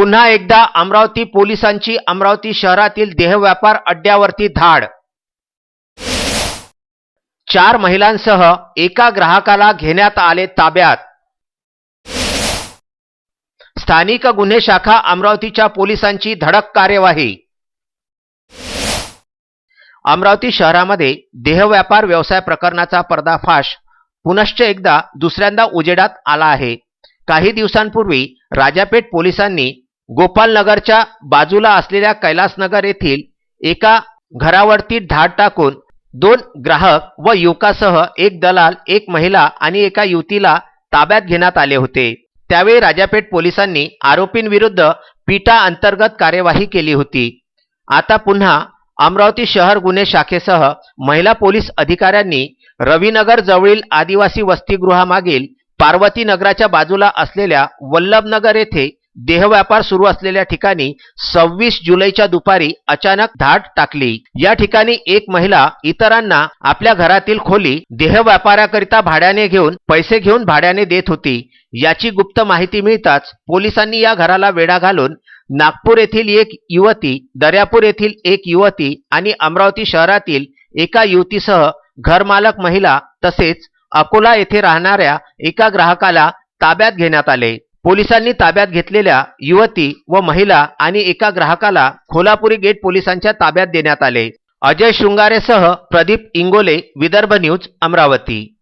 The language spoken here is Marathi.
पुन्हा एकदा अमरावती पोलिसांची अमरावती शहरातील देहव्यापार अड्ड्यावरती धाड. चार महिलांसह एका ग्राहकाला घेण्यात आले ताब्यात. स्थानिक गुन्हे शाखा अमरावतीच्या पोलिसांची धडक कार्यवाही. अमरावती शहरामध्ये देहव्यापार व्यवसाय प्रकरणाचा पर्दाफाश पुनश्च एकदा दुसऱ्यांदा उजेडात आला आहे. काही दिवसांपूर्वी राजापेठ पोलिसांनी गोपालनगरच्या बाजूला असलेल्या कैलासनगर येथील एका घरावरती धाड टाकून दोन ग्राहक व युवकासह एक दलाल एक महिला आणि एका युवतीला ताब्यात घेण्यात आले होते. त्यावेळी राजापेठ पोलिसांनी आरोपींविरुद्ध पीटा अंतर्गत कार्यवाही केली होती. आता पुन्हा अमरावती शहर गुन्हे शाखेसह महिला पोलीस अधिकाऱ्यांनी रवीनगर जवळील आदिवासी वसतिगृहामागील पार्वती नगराच्या बाजूला असलेल्या वल्लभनगर येथे देहव्यापार सुरू असलेल्या ठिकाणी सव्वीस जुलैच्या दुपारी अचानक धाड टाकली. या ठिकाणी एक महिला इतरांना आपल्या घरातील खोली देहव्यापाराकरिता भाड्याने घेऊन पैसे घेऊन भाड्याने देत होती. याची गुप्त माहिती मिळताच पोलिसांनी या घराला वेढा घालून नागपूर येथील एक युवती दर्यापूर येथील एक युवती आणि अमरावती शहरातील एका युवतीसह घरमालक महिला तसेच अकोला येथे राहणाऱ्या एका ग्राहकाला ताब्यात घेण्यात आले. पोलिसांनी ताब्यात घेतलेल्या युवती व महिला आणि एका ग्राहकाला खोलापुरी गेट पोलिसांच्या ताब्यात देण्यात आले. अजय शृंगारेसह प्रदीप इंगोले विदर्भ न्यूज अमरावती.